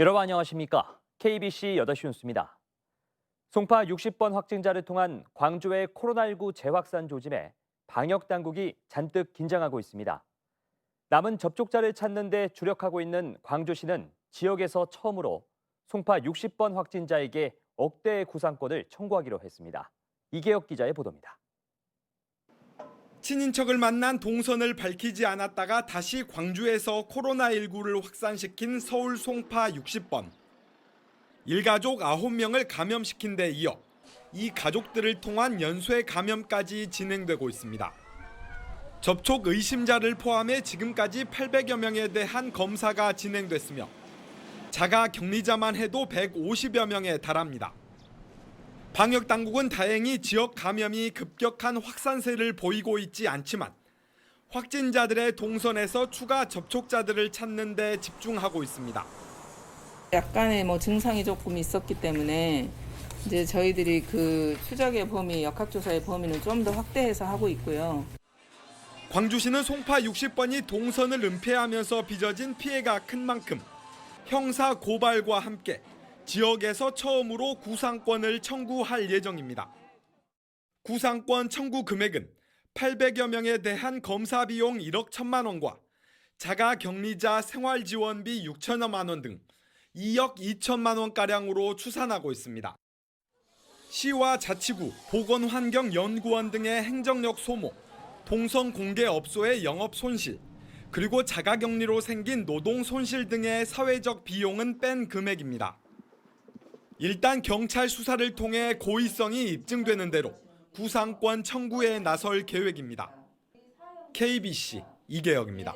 여러분 안녕하십니까? KBC 8시 뉴스입니다. 송파 60번 확진자를 통한 광주의 코로나19 재확산 조짐에 방역 당국이 잔뜩 긴장하고 있습니다. 남은 접촉자를 찾는 데 주력하고 있는 광주시는 지역에서 처음으로 송파 60번 확진자에게 억대의 구상권을 청구하기로 했습니다. 이계혁 기자의 보도입니다. 친인척을 만난 동선을 밝히지 않았다가 다시 광주에서 코로나19를 확산시킨 서울 송파 60번. 일가족 9명을 감염시킨 데 이어 이 가족들을 통한 연쇄 감염까지 진행되고 있습니다. 접촉 의심자를 포함해 지금까지 800여 명에 대한 검사가 진행됐으며 자가 격리자만 해도 150여 명에 달합니다. 방역 당국은 다행히 지역 감염이 급격한 확산세를 보이고 있지 않지만 확진자들의 동선에서 추가 접촉자들을 찾는 데 집중하고 있습니다. 약간의 뭐 증상이 조금 있었기 때문에 이제 저희들이 그 추적의 범위, 역학조사의 범위는 좀 더 확대해서 하고 있고요. 광주시는 송파 60번이 동선을 은폐하면서 빚어진 피해가 큰 만큼 형사 고발과 함께 지역에서 처음으로 구상권을 청구할 예정입니다. 구상권 청구 금액은 800여 명에 대한 검사 비용 1억 1천만 원과 자가 격리자 생활 지원비 6천여만 원 등 2억 2천만 원 가량으로 추산하고 있습니다. 시와 자치구, 보건환경연구원 등의 행정력 소모, 동선 공개 업소의 영업 손실, 그리고 자가격리로 생긴 노동 손실 등의 사회적 비용은 뺀 금액입니다. 일단 경찰 수사를 통해 고의성이 입증되는 대로 구상권 청구에 나설 계획입니다. KBC 이계혁입니다.